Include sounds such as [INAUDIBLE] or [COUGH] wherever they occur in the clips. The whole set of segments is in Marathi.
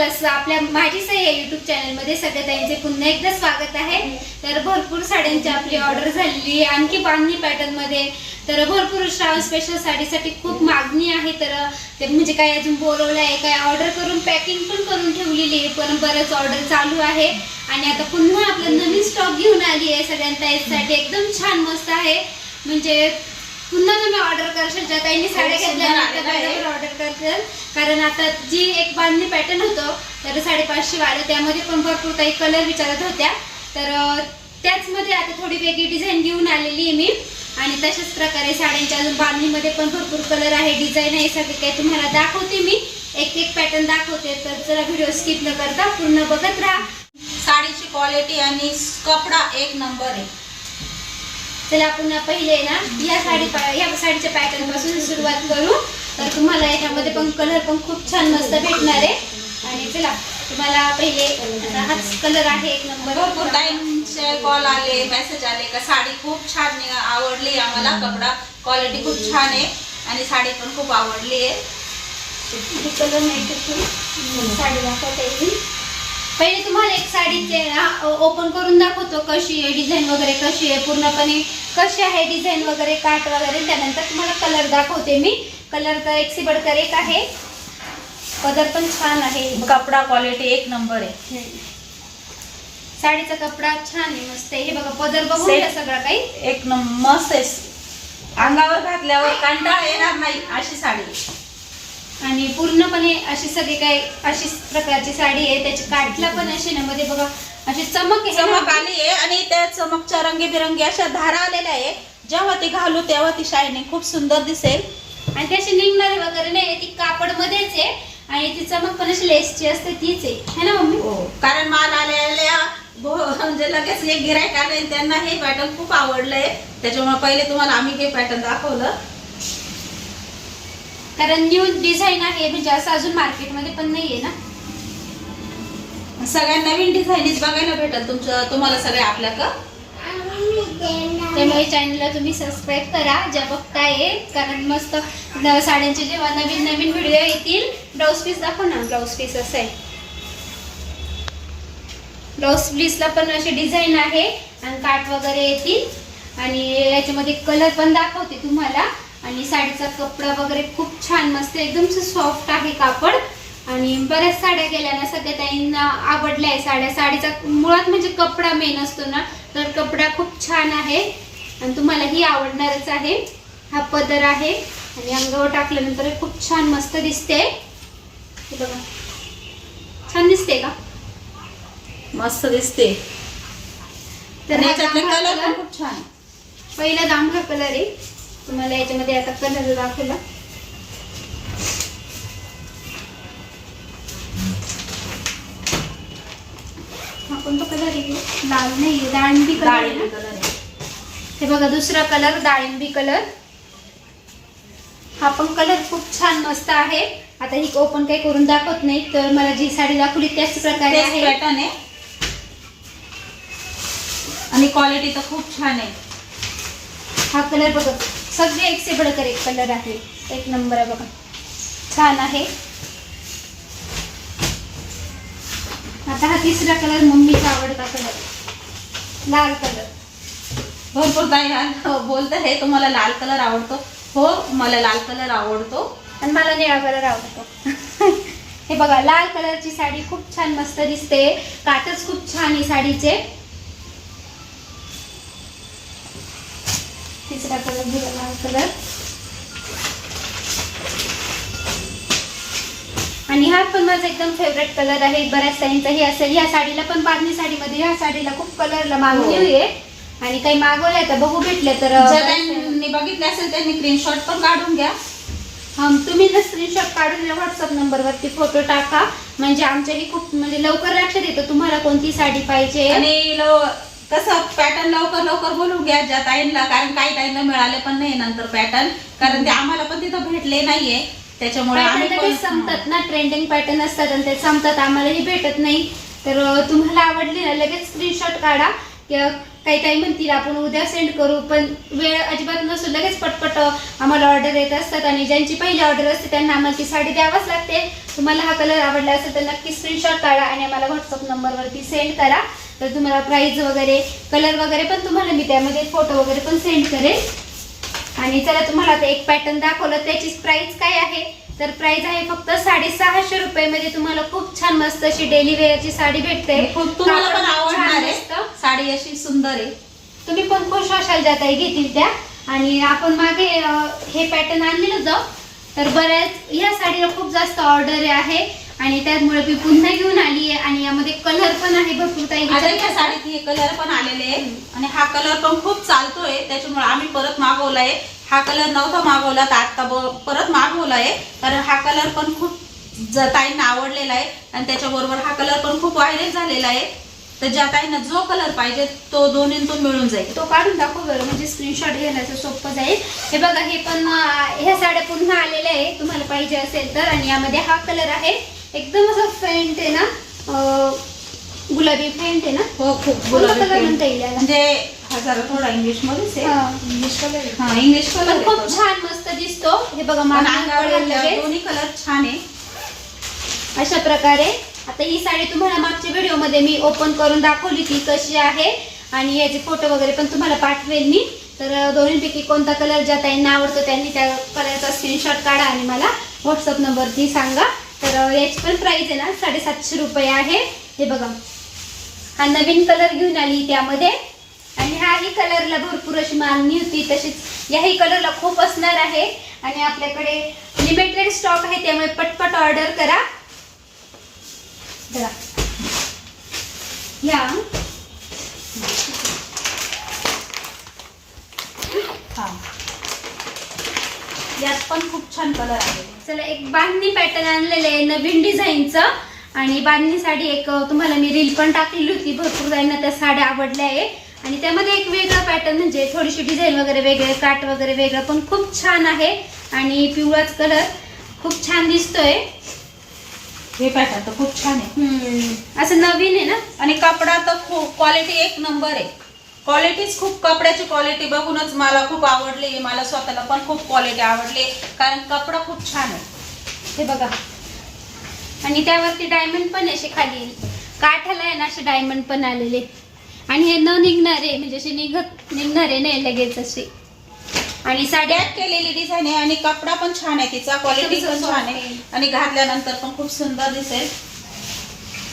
चला स- आपल्या माझी सही या युट्यूब चॅनलमध्ये सगळ्या ताईंचे पुन्हा एकदा स्वागत आहे. तर भरपूर साड्यांची आपली ऑर्डर झालेली आहे. आणखी बांधणी पॅटर्नमध्ये. तर भरपूर श्रावण स्पेशल साडीसाठी खूप मागणी आहे. तर ते म्हणजे काय अजून बोलवलं आहे काय ऑर्डर करून पॅकिंग पण करून ठेवलेली आहे. पण बरंच ऑर्डर चालू आहे. आणि आता पुन्हा आपलं नवीन स्टॉक घेऊन आली आहे. सगळ्या ताईंसाठी एकदम छान मस्त आहे. म्हणजे पुन्हा तुम्ही ऑर्डर करशाल. ज्या ताईंनी साड्या घेतल्या आहे. ऑर्डर करताल कारण आता जी एक बांधणी पॅटर्न तर साडेपाचशे वालं त्यामध्ये पण भरपूर काही कलर विचारत होत्या. तर अं, त्याच मध्ये आता थोडी वेगळी डिझाईन घेऊन आलेली आहे मी. आणि तशाच प्रकारे साड्यांच्या अजून बांधणीमध्ये पण भरपूर कलर आहे. डिझाईन आहे सगळे काही तुम्हाला दाखवते मी. एक एक पॅटर्न दाखवते. तर जरा व्हिडिओ स्किप न करता पूर्ण बघत राहा. साडीची क्वालिटी आणि कपडा एक नंबर आहे. चला आपण पहिले ना या साडी या साडीच्या पॅटर्नपासून सुरुवात करू. तर तुम्हाला याच्यामध्ये पण कलर पण खूप छान मस्त भेटणार आहे. आणि चला तुम्हाला पहिले हाच कलर आहे एक भरपूर नंबर टाइमचे कॉल आले मेसेज आले. का साडी खूप छान आवडली आम्हाला. कपडा क्वालिटी खूप छान आहे. आणि साडी पण खूप आवडली आहे. कलर नाही साडी दाखवता येईल पहिले तुम्हाला एक साडीचे ओपन करून दाखवतो कशी आहे डिझाईन वगैरे कशी आहे पूर्णपणे कशी आहे डिझाईन वगैरे काट वगैरे त्यानंतर तुम्हाला कलर दाखवते मी. कलर तर एक सी बडकर एक आहे. पदर पण छान आहे. कपडा क्वालिटी एक नंबर आहे. साडीचा कपडा छान आहे मस्त आहे. हे बघा पदर. घ्या सगळं काही. एक नंबर मस्त आहे. अंगावर घातल्यावर कंटाळा येणार नाही अशी साडी. आणि पूर्णपणे अशी सगळी काही अशी प्रकारची साडी आहे. त्याची काठला पण अशी ना मध्ये बघा अशी चमक आहे चमक. आली आहे आणि त्या चमकच्या रंगीबिरंगी अशा धारा आलेल्या आहे. जेव्हा ती घालू तेव्हा ती शायनिंग खूप सुंदर दिसेल. आणि त्याची निघणारे वगैरे नाही ती कापड मध्येच आहे. आणि ती चमक पण अशी लेसची असते तीच आहे. है ना मम्मी? कारण माल आलेल्या म्हणजे लगेच एक गिरायक आले त्यांना हे पॅटर्न खूप आवडलंय. त्याच्यामुळे पहिले तुम्हाला आम्ही हे पॅटर्न दाखवलं. कारण न्यू डिझाईन आहे म्हणजे असं अजून मार्केटमध्ये पण नाहीये ना? सगळ्या नवीन डिझाईनीच बघायला भेटल तुमचं तुम्हाला सगळ्या आपल्या का त्यामुळे चॅनलला तुम्ही सबस्क्राईब करा ज्या बघताय. कारण मस्त साड्यांचे जेव्हा नवीन नवीन व्हिडिओ येतील ब्लाऊज पीस दाखव ना. ब्लाऊज पीस असं. आहे ब्लाऊज पीसला पण अशी डिझाईन आहे आणि काट वगैरे येतील. आणि याच्यामध्ये कलर पण दाखवते तुम्हाला. आणि साडीचा कपडा वगैरे खूप छान मस्त एकदम सॉफ्ट आहे कापड. आणि बऱ्याच साड्या गेल्या ना सगळ्या ताईंना आवडल्या आहे साड्या. साडीचा मुळात म्हणजे कपडा मेन असतो ना. तर कपडा खूप छान आहे. आणि तुम्हाला ही आवडणारच आहे. हा पदर आहे. आणि अंगावर टाकल्यानंतर खूप छान मस्त दिसते. बघा. छान दिसते का? मस्त दिसते. तर कलर खूप छान पहिला जांभळा कलर आहे. तुम्हाला याच्यामध्ये आता कलर दाखवला. कोणता कलर आहे लाल नाही डाळिंबी कलर आहे डाळिंबी ना? कलर आहे. हे बघा दुसरा कलर डाळिंबी कलर. हा पण कलर खूप छान मस्त आहे. आता ही ओपन काही करून दाखवत नाही तर मला जी साडी दाखवली त्याच प्रकारे आहे. पॅटर्न आहे. आणि क्वालिटी तर खूप छान आहे. हा कलर बघा सगळे एक से बडकर एक कलर आहे. एक नंबर आहे बघा. छान आहे. आता हा तिसरा कलर मम्मीचा आवडता कलर लाल कलर भरपूर हो, बोलत आहे तुम्हाला लाल कलर आवडतो. हो मला लाल कलर आवडतो. आणि मला निळा कलर आवडतो. [LAUGHS] हे बघा लाल कलरची साडी खूप छान मस्त दिसते. काटच खूप छान आहे साडीचे. तिसरा कलर दिला लाल कलर आणि हा पण माझा एकदम फेवरेट कलर आहे. बऱ्याच साईंचाही असेल. या साडीला पण बांधणी साडीमध्ये ह्या साडीला खूप कलरला मागणी हो. आहे. आणि काही मागवलंय तर बघू भेटले तर ज्या त्यांनी बघितले असेल त्यांनी स्क्रीनशॉट पण काढून घ्या. हम तुम्ही जर स्क्रीनशॉट काढून व्हॉट्सअप नंबरवरती फोटो टाका. म्हणजे आमच्याही खूप म्हणजे लवकर लक्षात येतं तुम्हाला कोणती साडी पाहिजे? आणि लव- कसं पॅटर्न लवकर लवकर बोलून घ्या. ज्या ताईंना कारण काही ताईंना मिळाले पण नाही नंतर पॅटर्न कारण ते आम्हाला पण तिथं भेटले नाहीये. त्याच्यामुळे आम्ही संपतात ना ट्रेंडिंग पॅटर्न असतात आणि ते संपतात. आम्हालाही भेटत नाही. तर अं, तुम्हाला आवडली ना लगेच स्क्रीनशॉट काढा. किंवा काही काही म्हणतील आपण उद्या सेंड करू. पण वेळ अजिबात नसून लगेच पटपट आम्हाला ऑर्डर येत असतात. आणि ज्यांची पहिली ऑर्डर असते त्यांना आम्हाला ती साडी द्यावाच लागते. तुम्हाला हा कलर आवडला असेल तर नक्की स्क्रीनशॉट काढा आणि आम्हाला व्हॉट्सअप नंबरवरती सेंड करा. तर तुम्हाला प्राईज वगैरे कलर वगैरे पण तुम्हाला मी त्यामध्ये फोटो वगैरे पण सेंड करेल. आणि चला तुम्हाला आता एक पॅटर्न दाखवलं. त्याची प्राइस काय आहे? तर प्राइस आहे फक्त साडेसहाशे रुपयामध्ये तुम्हाला खूप छान मस्त अशी डेली वेअरची साडी भेटते. खूप तुम्हाला पण आवडणार आहे. साडी अशी सुंदर आहे. तुम्ही पण खुश असाल ज्या ताई घेतील त्या. आणि आपण मागे हे पॅटर्न आणलेलं जाऊ. तर बऱ्याच या साडीला खूप जास्त ऑर्डर आहे. आणि त्यामुळे मी पुन्हा घेऊन आली आहे आणि यामध्ये कलर पण आहे भरपूर ताई. आता या. साडीत हे कलर पण आलेले आहे. आणि हा कलर पण खूप चालतोय. त्याच्यामुळे आम्ही परत मागवलाय. हा कलर नव्हता मागवला तर आता परत मागवलाय. कारण हा कलर पण खूप ताईंना आवडलेला आहे आणि त्याच्याबरोबर हा कलर पण खूप व्हायरल झालेला आहे. तर ज्या ताईंना जो कलर पाहिजे तो दोन्हीतून मिळून जाईल. तो काढून दाखव बरं म्हणजे स्क्रीनशॉट घेण्याचं सोपं जाईल. हे बघा हे पण ह्या साड्या पुन्हा आलेल्या आहे. तुम्हाला पाहिजे असेल तर. आणि यामध्ये हा कलर आहे. एकदम असं फेंट आहे ना गुलाबी फेंट आहे ना? हो खूप गुलाबी कलर. म्हणता येईल याला? म्हणजे हा जरा थोडा इंग्लिश मध्येच आहे. हा. हा इंग्लिश कलर पण खूप छान मस्त दिसतो. हे बघा पण मागे अंगावर कळेल घातल्यावर लगेच. दोन्ही कलर छान आहे. अशा प्रकारे आता ही साडी तुम्हाला मागच्या व्हिडिओमध्ये मी ओपन करून दाखवली ती कशी आहे. आणि याचे फोटो वगैरे पण तुम्हाला पाठवेल मी. तर अं, दोन्हीपैकी कोणता कलर ज्या ताईंना आवडतो त्यांनी त्या कलरचा स्क्रीनशॉट काढा आणि मला व्हॉट्सअप नंबरती सांगा. तर याची पण प्राईस आहे ना साडेसातशे रुपये आहे. हे बघा. हा नवीन कलर घेऊन आली त्यामध्ये. आणि ह्याही कलरला भरपूर अशी मागणी होती. तशीच याही कलरला खूप असणार आहे. आणि आपल्याकडे लिमिटेड स्टॉक आहे त्यामुळे पटपट ऑर्डर करा. बघा. या. हा. यात पण खूप छान कलर आहे. चला एक बांधणी पॅटर्न आणलेलं आहे नवीन डिझाईनचं आणि बांधणी साडी एक तुम्हाला मी रील पण टाकलेली होती. भरपूर जणांना त्या साड्या आवडल्या आहे. आणि त्यामध्ये एक वेगळा पॅटर्न म्हणजे थोडीशी डिझाईन वगैरे वेगळे काट वगैरे वेगळं पण खूप छान आहे. आणि पिवळाच कलर खूप छान दिसतोय. हे पॅटर्न तर खूप छान आहे. असं नवीन आहे ना? आणि कपडा तर खूप क्वालिटी एक नंबर आहे. क्वालिटीच खूप कपड्याची क्वालिटी बघूनच मला खूप आवडली मला स्वतःला पण खूप क्वालिटी आवडली कारण कपडा खूप छान आहे. हे बघा. आणि त्यावरती डायमंड पण असे खाली. काठाला आहे ना असे डायमंड पण आलेले. आणि हे न निघणारे म्हणजे असे निघत निघणारे नाही लगेच असे. आणि साड्या पॅक केलेली डिझाईन आहे आणि कपडा पण छान आहे तिचा क्वालिटी पण छान आहे. आणि घातल्यानंतर पण खूप सुंदर दिसेल.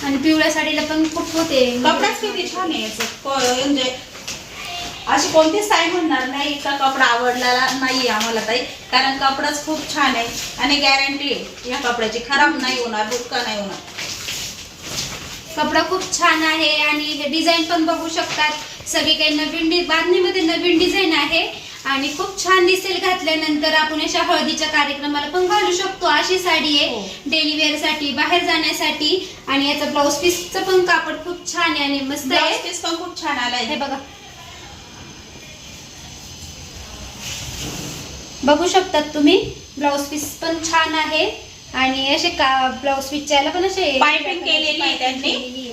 आणि पिवळ्या साडीला पण खूप होते. कपडाच किती छान आहे म्हणजे अशी कोणतीच ताई म्हणणार नाही का कपडा आवडलेला नाही आम्हाला ताई. कारण कपडाच खूप छान आहे आणि गॅरंटी आहे या कपड्याची. खराब नाही होणार बुटका नाही होणार. कपडा खूप छान आहे आणि हे डिझाईन पण बघू शकतात. सगळी काही नवीन बांधणीमध्ये नवीन डिझाईन आहे. आणि खूप छान दिसेल घातल्यानंतर आपण अशा हळदीच्या कार्यक्रमाला पण घालू शकतो. अशी साडी आहे हो. डेली वेअरसाठी बाहेर जाण्यासाठी. आणि याचं ब्लाऊज पीसचं पण कापड खूप छान आहे आणि मस्त आहे. पीस पण खूप छान आलाय. हे बघा. बघू शकतात तुम्ही. ब्लाऊज पीस पण छान आहे. आणि असे का ब्लाऊज पीसच्या पण असे Piping केलेली आहे त्यांनी.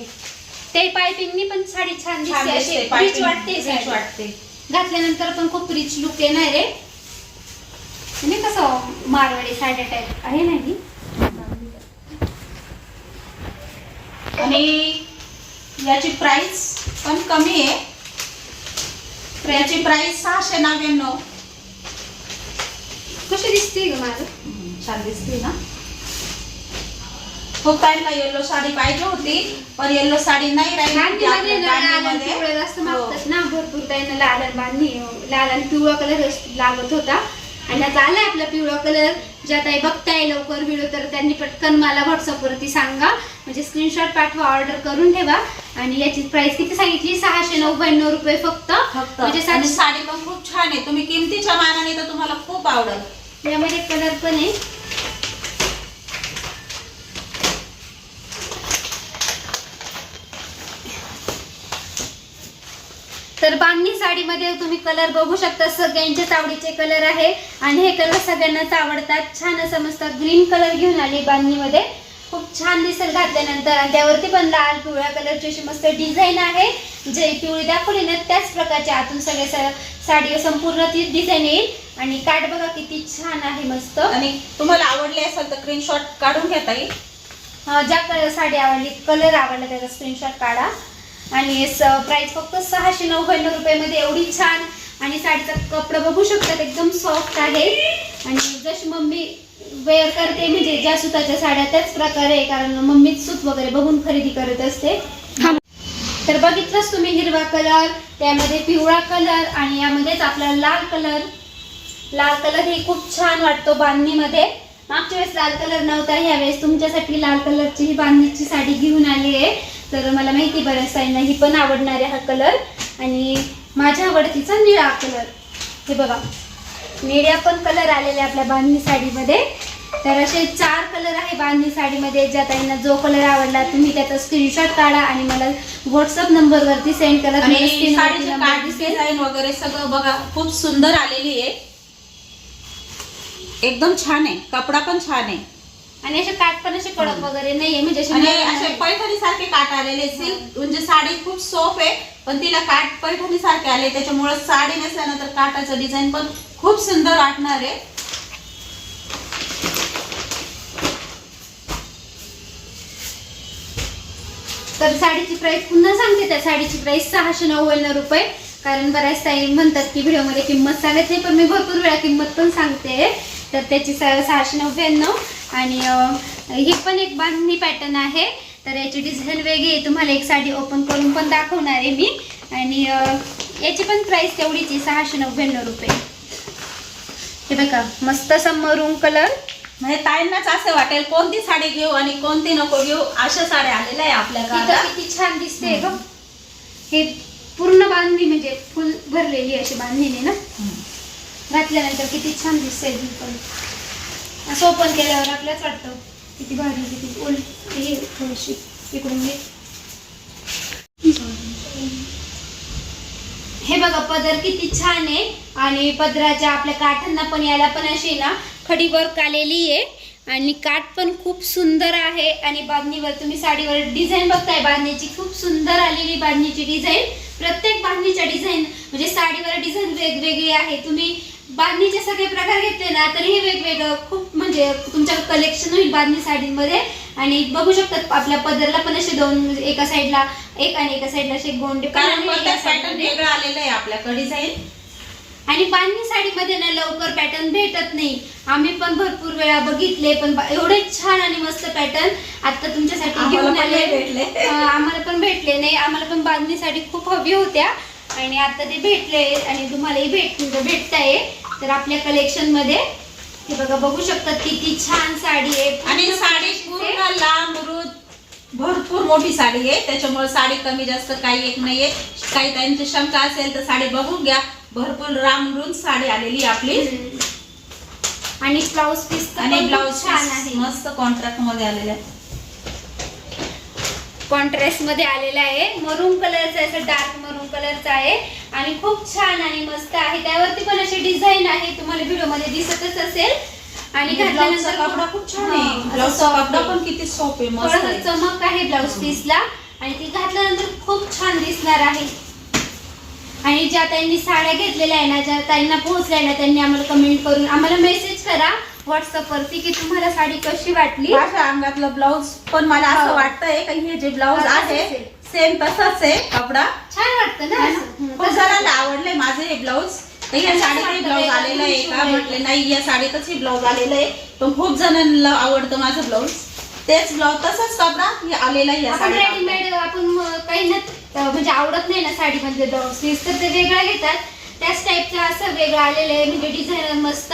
ते पायपिंगनी पण साडी छान दिसते. अशी रिच वाटते साडी. वाटते. घातल्यानंतर पण खूप रिच लुक येणार आहे. म्हणजे कसं मारवाडी साड्या टाईप आहे ना ही. आणि याची प्राइस पण कमी आहे. याची प्राइस सहाशे नव्याण्णव. कशी दिसते ग माझं? छान दिसते ना? खूप टाइमला येल्लो साडी पाहिजे होती पण येल्लो साडी नाही राहिली जास्त हो. मागतात ना भरपूर त्यांना लाल आणि बांधणी लाल आणि पिवळा कलर लागत होता. आणि आता आलाय आपला पिवळा कलर ज्या ताई बघताय लवकर व्हिडिओ तर त्यांनी पटकन मला व्हॉट्सअप वरती सांगा. म्हणजे स्क्रीनशॉट पाठवा ऑर्डर करून ठेवा. आणि याची प्राइस किती सांगितली? सहाशे नव्याण्णव रुपये फक्त. फक्त. म्हणजे आणि सातशे साडी पण खूप छान आहे. तुम्ही किमतीच्या मानाने तर तुम्हाला खूप आवडेल. यामध्ये कलर पण आहे. तर बांधणी साडीमध्ये तुम्ही कलर बघू शकता. सगळ्यांच्याच आवडीचे कलर आहे. आणि हे कलर सगळ्यांनाच आवडतात. छान असं मस्त ग्रीन कलर घेऊन आली बांधणीमध्ये. खूप छान दिसेल घातल्यानंतर. आणि त्यावरती पण लाल पिवळ्या कलरची अशी मस्त डिझाईन आहे. जे पिवळी दाखवली ना त्याच प्रकारची आतून सगळे साडी संपूर्ण ती डिझाईन येईल. आणि काठ बघा किती छान आहे मस्त. आणि तुम्हाला आवडली असेल तर स्क्रीनशॉट काढून घेता येईल ज्या कलर साडी आवडली कलर आवडला त्याचा स्क्रीनशॉट काढा. आणि प्राइस फक्त सहाशे नव्याण्णव रुपयामध्ये एवढी छान. आणि साडीचा कपडा बघू शकतात एकदम सॉफ्ट आहे. आणि जशी मम्मी वेअर करते म्हणजे ज्या सुताच्या साड्या त्याच प्रकारे आहे कारण मम्मीच सूत वगैरे बघून खरेदी करत असते. तर बघितलंच तुम्ही हिरवा कलर त्यामध्ये पिवळा कलर आणि यामध्येच आपला लाल कलर लाल कलर ही खूप छान वाटतो बांधणीमध्ये. मागच्या वेळेस लाल कलर नव्हता यावेळेस तुमच्यासाठी लाल कलरची ही बांधणीची साडी घेऊन आली आहे. तर मला माहिती बऱ्याच साईंना ही पण आवडणार आहे हा कलर आणि माझ्या आवडतीचा निळा कलर हे बघा. निळ्या पण कलर आलेले आपल्या बांधणी साडीमध्ये. तर असे चार कलर आहे बांधणी साडीमध्ये ज्या ताईंना जो कलर आवडला तुम्ही त्याचा स्क्रीनशॉट काढा आणि मला व्हॉट्सअप नंबरवरती सेंड करा. screen वरती काठ दिसेल. डिझाईन वगैरे सगळं बघा खूप सुंदर आलेली आहे. एकदम छान आहे. कपडा पण छान आहे. आणि असे काठ पण असे कडक वगैरे नाहीये म्हणजे असे. पैठणी सारखे काठ आलेले सिल्क म्हणजे साडी खूप सॉफ्ट आहे पण तिला काठ पैठणी सारखे आले. त्याच्यामुळे साडी नेसल्यानंतर काठाचं डिझाईन पण खूप सुंदर वाटणार आहे. तर साडीची प्राईस पुन्हा सांगते त्या साडीची प्राईस सहाशे नव्याण्णव रुपये. कारण बऱ्याच ताई म्हणतात की व्हिडिओमध्ये किंमत सांगत नाही पण मी भरपूर वेळा किंमत पण सांगते. तर त्याची सहाशे नव्याण्णव. आणि ही पण एक बांधणी पॅटर्न आहे. तर याची डिझाईन वेगळी आहे. तुम्हाला एक साडी ओपन करून पण दाखवणार आहे मी. आणि याची पण प्राईस तेवढीच आहे सहाशे नव्याण्णव रुपये. हे बघा मस्त असा मरून कलर म्हणजे ताईंनाच असं वाटेल कोणती साडी घेऊ आणि कोणती नको घेऊ? अशा साड्या आलेल्या आहे आता. किती छान दिसते ग हे पूर्ण बांधणी म्हणजे फुल भरलेली अशी बांधलेली ना? घातल्यानंतर किती छान दिसते ही पण असं ओपन केल्यावर आपल्याच वाटतं. किती भारी किती हे थोडीशी इकडून घे. हे बघा पदर किती छान आहे. आणि पदराच्या आपल्या काठांना पण याला पण अशी ना खडी वर्क आलेली आहे. आणि काठ पण खूप सुंदर आहे. आणि बांधणीवर तुम्ही साडीवर डिझाईन बघताय बांधणीची खूप सुंदर आलेली बांधणीची डिझाईन प्रत्येक बांधणीच्या डिझाईन म्हणजे साडीवर डिझाईन वेगवेगळी आहे. तुम्ही बांधणीचे सगळे प्रकार घेतले ना तरी वेगवेगळं खूप म्हणजे तुमच्या कलेक्शन होईल बांधणी साडींमध्ये. आणि बघू शकतात आपल्या पदरला पण असे दोन एका साईडला एक आणि एका साईडला असे गोंडे कारण पॅटर्न. वेगळं आलेलं आहे आपल्याकडे डिझाईन आणि बांधणी साडीमध्ये ना लवकर पॅटर्न भेटत नाही. आम्ही पण भरपूर वेळा बघितले पण एवढे छान आणि मस्त पॅटर्न आता तुमच्यासाठी घेऊन आले. भेटले. आम्हाला पण भेटले नाही. आम्हाला पण बांधणी साडी खूप हवी होत्या. आणि आता ते भेटले आणि तुम्हालाही भेट भेटताय. तर आपल्या कलेक्शनमध्ये हे बघा बघू शकतात किती छान साडी आहे. आणि साडी पूर्ण लांब रुद भरपूर मोठी साडी आहे. त्याच्यामुळे साडी कमी जास्त काही एक नाहीये. काही त्यांची शंका असेल तर साडी बघून घ्या. भरपूर रुंद साडी आलेली आपली. आणि ब्लाऊज पीस आणि ब्लाऊज छान आहे. मस्त कॉन्ट्रॅक्टमध्ये आलेले आहे कॉन्ट्रास्टमध्ये आलेला आहे. मरून कलरचा आहे असं डार्क मरून कलरचा आहे. आणि खूप छान आणि मस्त आहे. त्यावरती पण अशी डिझाईन आहे. तुम्हाला व्हिडिओमध्ये दिसतच असेल. आणि घातल्यानंतर कपडा खूप छान आहे. soft कपडा. पण किती आहे मस्त. चमक आहे ब्लाऊज पीसला. आणि ती घातल्यानंतर खूप छान दिसणार आहे. आणि ज्या ताईंनी साड्या घेतलेल्या आहे ना ज्या ताईंना पोहोचल्या ना त्यांनी आम्हाला कमेंट करून आम्हाला मेसेज करा व्हॉट्सअप वरती की तुम्हाला साडी कशी वाटली माझ्या अंगातलं ब्लाऊज पण मला असं हो. वाटतंय की हे जे ब्लाऊज आहे. सेम तसाच आहे कपडा छान वाटतं ना? हं, आहे. आवडले माझे हे ब्लाऊज या साडीतही ब्लाऊज आलेलं आहे का. म्हटले नाही या साडीतच हे ब्लाऊज आलेलं आहे पण खूप जणांना आवडतं माझं ब्लाऊज तेच ब्लाऊज तसाच कपडा आलेला आहे आपण रेडीमेड आपण काही म्हणजे आवडत नाही ना साडीमध्ये ब्लाऊज पीस तर ते वेगळं घेतात. त्याच टाईपचं असं वेगळं आलेलं आहे. म्हणजे डिझायनर मस्त.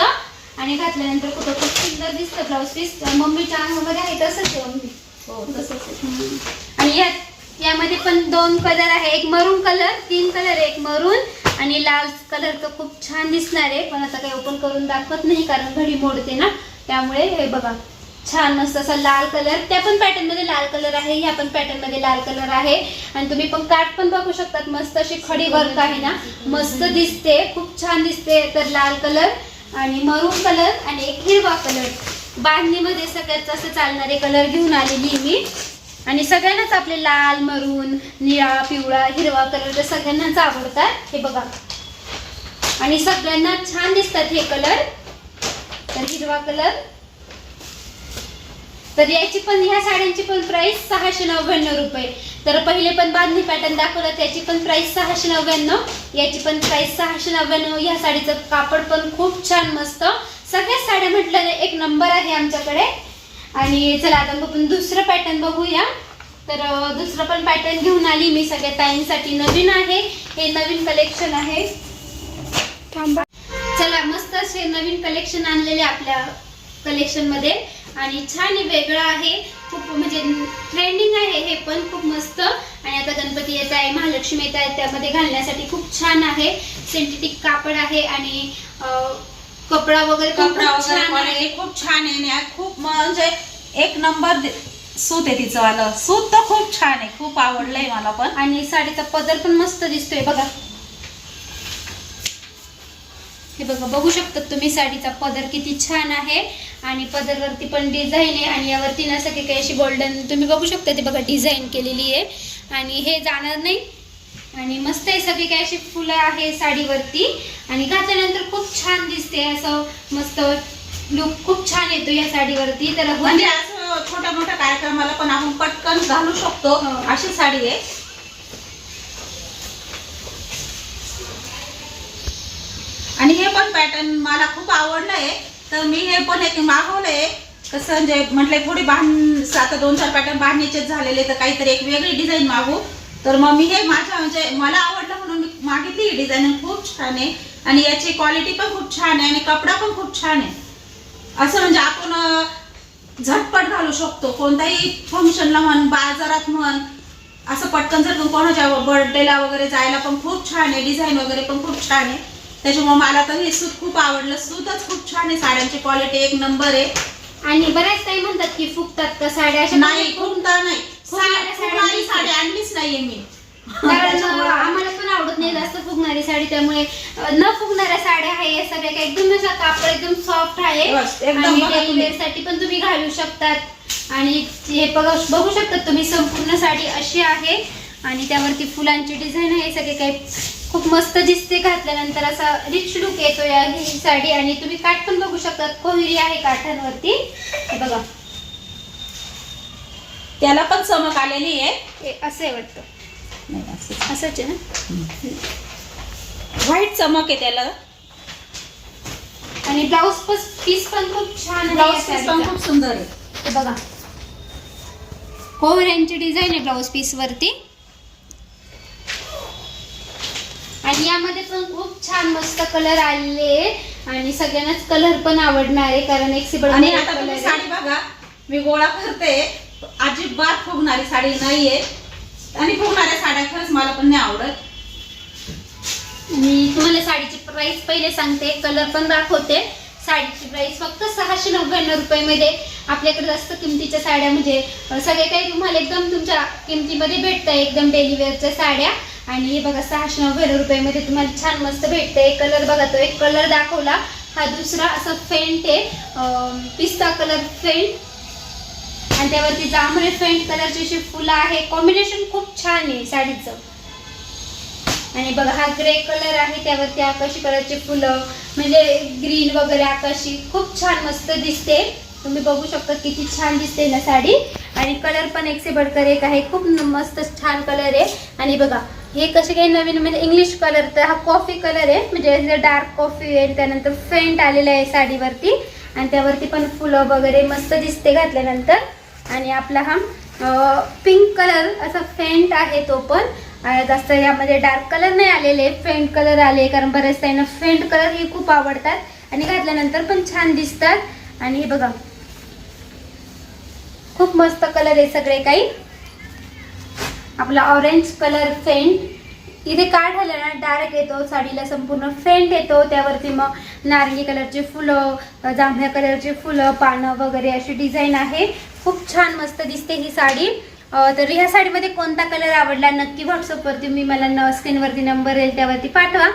आणि घातल्यानंतर कुठं खूप सुंदर दिसतं ब्लाऊज पीस मम्मीच्या अंगामध्ये आहे तसंच आहे मम्मी. हो तसंच आहे. आणि यात यामध्ये पण दोन कलर आहे. एक मरून कलर तीन कलर आहे. एक मरून आणि लाल कलर तर खूप छान दिसणार आहे. पण आता काही ओपन करून दाखवत नाही कारण घडी मोडते ना. त्यामुळे हे बघा. छान मस्त असा लाल कलर. त्या पण पॅटर्नमध्ये लाल कलर आहे ह्या पण पॅटर्नमध्ये लाल कलर आहे. आणि तुम्ही पण काठ पण बघू शकतात मस्त अशी खडी वर्क आहे ना. मस्त दिसते खूप छान दिसते तर लाल कलर आणि मरून कलर आणि एक हिरवा कलर. बांधणीमध्ये सगळ्यात असं चालणारे कलर घेऊन आलेली मी. आणि सगळ्यांनाच आपले लाल मरून निळा पिवळा हिरवा कलर तर सगळ्यांनाच आवडतात. हे बघा. आणि सगळ्यांना छान दिसतात हे कलर. तर हिरवा कलर. तर याची पण ह्या साड्यांची पण प्राइस सहाशे नव्याण्णव रुपये. तर पहिले पण बांधणी पॅटर्न दाखवलं त्याची पण प्राइस सहाशे नव्याण्णव. याची पण प्राइस सहाशे नव्याण्णव. या साडीचं कापड पण खूप छान मस्त. सगळ्याच साड्या म्हटलं एक नंबर आहे आमच्याकडे. आणि चला आता आपण दुसरं पॅटर्न बघूया. तर दुसरं पण पॅटर्न घेऊन आली मी सगळ्या ताईंसाठी. नवीन आहे. हे नवीन कलेक्शन आहे. थांबा. चला मस्त असे नवीन कलेक्शन आणलेले आपल्या कलेक्शनमध्ये. आणि छान हे वेगळं आहे. खूप म्हणजे ट्रेंडिंग आहे हे पण खूप मस्त. आणि आता गणपती येत आहे महालक्ष्मी येत आहे त्यामध्ये घालण्यासाठी खूप छान आहे. सिंथेटिक कापड आहे आणि कपडा वगैरे कपडा वगैरे खूप छान आहे आणि खूप म्हणजे एक नंबर सूत आहे तिचं वालं. सूत तर खूप छान आहे खूप आवडलंय मला पण. आणि साडीचा पदर पण मस्त दिसतोय बघा. हे बघा बघू शकता तुम्ही साडीचा पदर किती छान आहे आणि पदरवरती पण डिझाईन आहे आणि यावरती ना सगळी काही अशी गोल्डन तुम्ही बघू शकता ते बघा डिझाईन केलेली आहे. आणि हे जाणार नाही. आणि मस्त आहे सगळी काही अशी फुलं आहे साडीवरती. आणि घातल्यानंतर खूप छान दिसते असं मस्त लुक खूप छान येतो या साडीवरती. तर म्हणजे असं छोट्या मोठ्या कार्यक्रमाला पण आपण पटकन घालू शकतो हो. अशी साडी आहे. हे पण पॅटर्न मला खूप आवडलं आहे तर मी हे पण एक मागवलंय. कसं म्हणजे म्हटलं थोडी बांध आता दोन चार पॅटर्न बांधणीचेच झालेले तर काहीतरी एक वेगळी डिझाईन मागू. तर मग मी हे माझ्या म्हणजे मला आवडलं म्हणून मी मागितली ही डिझाईन खूप छान आहे. आणि याची क्वालिटी पण खूप छान आहे आणि कपडा पण खूप छान आहे. असं म्हणजे आपण झटपट घालू शकतो. कोणत्याही फंक्शनला म्हण बाजारात म्हण असं पटकन जर कोणाच्या बर्थडेला वगैरे जायला पण खूप छान आहे. डिझाईन वगैरे पण खूप छान आहे. त्याच्यामुळे मला तर हे सूत खूप आवडलं सूतच खूप छान आहे साड्यांची क्वालिटी एक नंबर आहे. आणि बऱ्याच काही म्हणतात की फुगतात का साड्या? अशा नाही कोणता नाही. साड्या फुगणारी. साडी आणलीच नाहीये मी. कारण [LAUGHS] आम्हाला पण आवडत नाही जास्त फुगणारी साडी त्यामुळे अं, न फुगणाऱ्या साड्या आहे या सगळ्या काही एकदम असा कापड एकदम सॉफ्ट आहे. बस, एकदम आणि बघा daily तुम्ही. wear साठी पण तुम्ही घालू शकतात. आणि हे बघा बघू शकतात तुम्ही संपूर्ण साडी अशी आहे. आणि त्यावरती फुलांची डिझाईन आहे सगळे काही खूप मस्त दिसते. घातल्यानंतर असा रिच लुक येतो या ही साडी आणि तुम्ही काठ पण बघू शकतात. कोहिरी आहे काठांवरती. हे बघा. त्याला पण चमक आलेली आहे. असं आहे वाटतं. असंच आहे. ना? व्हाईट चमक आहे त्याला. आणि ब्लाऊज पीस पण खूप छान ब्लाऊज पीस पण. खूप सुंदर आहे. हे बघा. कोहऱ्यांची डिझाईन आहे ब्लाऊज पीस वरती. आणि यामध्ये पण खूप छान मस्त कलर आलेले आहे. आणि सगळ्यांनाच कलर पण आवडणार आहे कारण एक सिबल आणि आता तुम्ही साडी बघा. मी गोळा करते. अजिबात फुगणारी साडी नाहीये. आणि फुगणाऱ्या साड्या खरंच मला पण नाही आवडत. मी तुम्हाला साडीची प्राइस पहिले सांगते. कलर पण दाखवते. साडीची प्राइस फक्त सहाशे नव्याण्णव रुपयामध्ये. आपल्याकडे जास्त किमतीच्या साड्या म्हणजे सगळे काही तुम्हाला एकदम तुमच्या किमतीमध्ये भेटतं एकदम डेली वेअरच्या साड्या. आणि हे बघा सहाशे नव्याण्णव रुपयामध्ये तुम्हाला छान मस्त भेटतं एक कलर बघा तो एक कलर दाखवला. हा दुसरा असा फेंट आहे. पिस्ता कलर फेंट आणि त्यावरती जांभळे फेंट कलरची अशी फुलं आहे. कॉम्बिनेशन खूप छान आहे साडीचं. आणि बघा हा ग्रे कलर आहे. त्यावरती आकाशी कलरचे फुलं म्हणजे ग्रीन वगैरे आकाशी खूप छान मस्त दिसते. तुम्ही बघू शकता किती छान दिसते ना साडी. आणि कलर पण एक से बडकर एक आहे. खूप मस्त छान कलर आहे. आणि बघा हे कसे काही नवीन म्हणजे इंग्लिश कलर तर हा कॉफी कलर आहे. म्हणजे डार्क कॉफी आहे त्यानंतर फेंट आलेला आहे साडीवरती. आणि त्यावरती पण फुलं वगैरे मस्त दिसते घातल्यानंतर. आणि आपला हा पिंक कलर असा फेंट आहे तो पण. जास्त यामध्ये डार्क कलर नाही आलेले फेंट कलर आले. कारण बरेच त्यांना फेंट कलर हे खूप आवडतात. आणि घातल्यानंतर पण छान दिसतात. आणि हे बघा खूप मस्त कलर आहे सगळे काही. आपला ऑरेंज कलर फेंट इथे काय झालं ना डार्क येतो साडीला संपूर्ण फेंट येतो. त्यावरती मग नारंगी कलरची फुलं जांभळ्या कलरची फुलं पानं वगैरे अशी डिझाईन आहे. खूप छान मस्त दिसते ही साडी. तर ह्या साडीमध्ये कोणता कलर आवडला नक्की व्हॉट्सअपवरती मी मला न स्क्रीनवरती नंबर येईल त्यावरती पाठवा.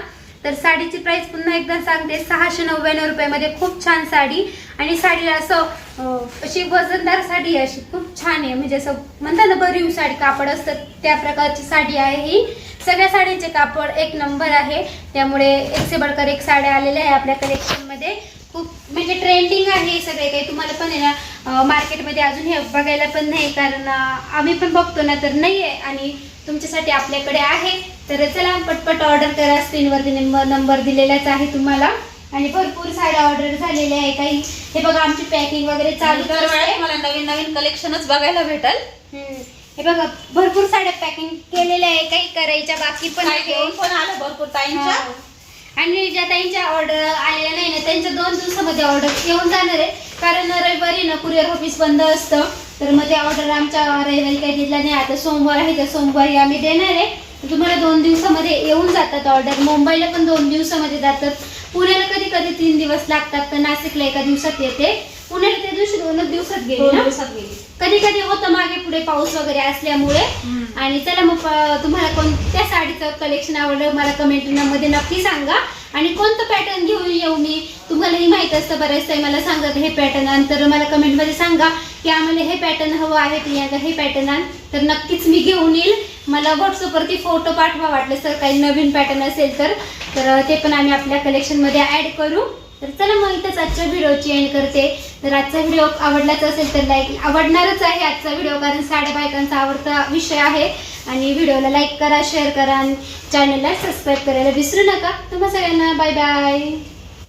तर साडीची प्राइस पुन्हा एकदा सांगते सहाशे नव्याण्णव रुपयामध्ये खूप छान साडी. आणि साडीला असं अशी वजनदार साडी अशी खूप छान आहे. म्हणजे असं म्हणतात ना भरीव साडी कापड असतं त्या प्रकारची साडी आहे ही. सगळ्या साडीचे कापड एक नंबर आहे. त्यामुळे एकशे बडकर एक साड्या आलेल्या आहे आपल्या कलेक्शनमध्ये खूप म्हणजे ट्रेंडिंग आहे सगळे काही. तुम्हाला पण आहे ना मार्केटमध्ये अजून हे बघायला पण नाही कारण आम्ही पण बघतो ना तर नाही आहे आणि तुमच्यासाठी आपल्याकडे आहे. तर चला पटपट ऑर्डर करा. स्क्रीनवरती नंबर नंबर दिलेलाच आहे तुम्हाला. आणि भरपूर साड्या ऑर्डर झालेल्या आहे काही. हे बघा आमची पॅकिंग वगैरे चालू मला नवीन नवीन कलेक्शनच बघायला भेटल. हम्म. हे बघा भरपूर साड्या पॅकिंग केलेल्या आहे. काही करायच्या बाकी पण आलं भरपूर ताईंच्या. आणि ज्या ताईंच्या ऑर्डर आलेल्या नाही ना त्यांच्या दोन दिवसामध्ये ऑर्डर येऊन जाणार आहे. कारण रविवारी ना कुरिअर ऑफिस बंद असतं. तर मग ते ऑर्डर आमच्या रविवारी काही दिला नाही. आता सोमवार आहे तर सोमवारी आम्ही देणार आहे. तुम्हाला दोन दिवसामध्ये येऊन जातात ऑर्डर मुंबईला पण दोन दिवसामध्ये जातात. पुण्याला कधी कधी तीन दिवस लागतात तर नाशिकला एका दिवसात येते. पुण्याला त्या दिवशी दोनच दिवसात गेली दोन ना? दिवसात गेली. कधी कधी होतं मागे पुढे पाऊस वगैरे असल्यामुळे. हम्म. आणि चला मग तुम्हाला कोणत्या साडीचं कलेक्शन आवडलं मला कमेंटमध्ये नक्की सांगा. आणि कोणतं पॅटर्न घेऊन येऊ मी? तुम्हालाही माहीत असतं बरेच ताई मला सांगत हे पॅटर्न आण. तर मला कमेंटमध्ये सांगा की आम्हाला हे पॅटर्न हवं आहे प्रियांका हे पॅटर्न आण. तर नक्कीच मी घेऊन येईल. मला व्हॉट्सअपवरती फोटो पाठवा वाटलं सर काही नवीन पॅटर्न असेल तर. तर ते पण आम्ही आपल्या कलेक्शनमध्ये ॲड करू. तर चला मग इथंच आजच्या व्हिडिओची एंड करते. तर आजचा व्हिडिओ आवडलाच असेल तर लाईक आवडणारच आहे आजचा व्हिडिओ कारण साड्या बायकांचा आवडता विषय आहे. आणि व्हिडिओला लाईक करा शेअर करा आणि चॅनलला सबस्क्राईब करायला विसरू नका. तुम्हा सगळ्यांना बाय बाय